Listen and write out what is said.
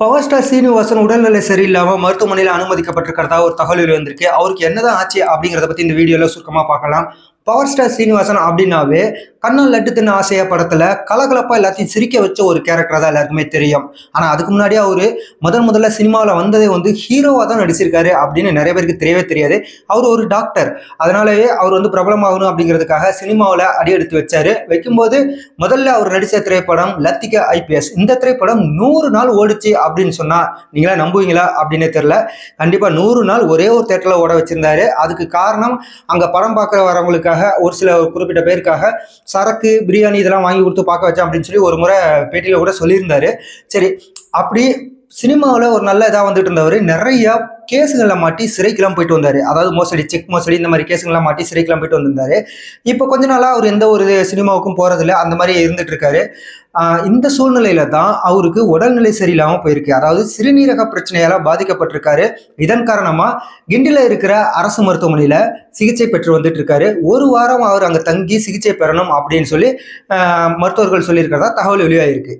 Power star Srinivasan உடல்நிலை சரியில்லாமல் மருத்துவமனையில் அனுமதிக்கப்பட்டிருக்கிறதா ஒரு தகவல் வந்திருக்கு அவருக்கு என்னதான் ஆச்சு அப்படிங்கிறத பற்றி இந்த வீடியோவில் சுருக்கமாக பார்க்கலாம். பவர் ஸ்டார் சீனிவாசன் அப்படின்னாவே கண்ணன் லட்டு தின்ன ஆசையா படத்துல கலகலப்பா எல்லாத்தையும் சிரிக்க வச்ச ஒரு கேரக்டர் தான் எல்லாருக்குமே தெரியும். ஆனா அதுக்கு முன்னாடியே அவரு முதன் முதல்ல சினிமாவில் வந்ததே வந்து ஹீரோவா தான் நடிச்சிருக்காரு அப்படின்னு நிறைய பேருக்கு தெரியவே தெரியாது. அவர் ஒரு டாக்டர் அதனாலவே அவர் வந்து பிரபலமாகணும் அப்படிங்கிறதுக்காக சினிமாவில் அடி எடுத்து வச்சாரு. வைக்கும்போது முதல்ல அவர் நடித்த திரைப்படம் லத்திகா ஐபிஎஸ் இந்த திரைப்படம் நூறு நாள் ஓடுச்சு அப்படின்னு சொன்னா நீங்களா நம்புவீங்களா அப்படின்னே தெரியல. கண்டிப்பா நூறு நாள் ஒரே ஒரு தேட்டரில் ஓட வச்சிருந்தாரு. அதுக்கு காரணம் அங்க படம் பார்க்குற வரவங்களுக்காக ஒரு சில குறிப்பிட்ட பேருக்காக சரக்கு பிரியாணி இதெல்லாம் வாங்கி கொடுத்து பார்க்க வச்சேன் அப்படின்னு சொல்லி ஒரு முறை பேட்டியில் கூட சொல்லியிருந்தாரு. சரி அப்படி சினிமாவில் ஒரு நல்ல இதாக வந்துட்டு இருந்தவர் நிறையா கேஸுகளில் மாட்டி சிறைக்கெல்லாம் போயிட்டு வந்தார். அதாவது மோசடி செக் மோசடி இந்த மாதிரி கேஸுங்கெல்லாம் மாட்டி சிறைக்கெல்லாம் போயிட்டு வந்திருந்தாரு. இப்போ கொஞ்ச நாளாக அவர் எந்த ஒரு சினிமாவுக்கும் போகிறதில்ல அந்த மாதிரி இருந்துட்டு இருக்காரு இந்த சூழ்நிலையில தான் அவருக்கு உடல்நிலை சரியில்லாமல் போயிருக்கு. அதாவது சிறுநீரக பிரச்சனையால் பாதிக்கப்பட்டிருக்காரு. இதன் காரணமாக கிண்டியில் இருக்கிற அரசு மருத்துவமனையில் சிகிச்சை பெற்று வந்துட்டு இருக்காரு ஒரு வாரம் அவர் அங்கே தங்கி சிகிச்சை பெறணும் அப்படின்னு சொல்லி மருத்துவர்கள் சொல்லியிருக்கிறதா தகவல் வெளியாகிருக்கு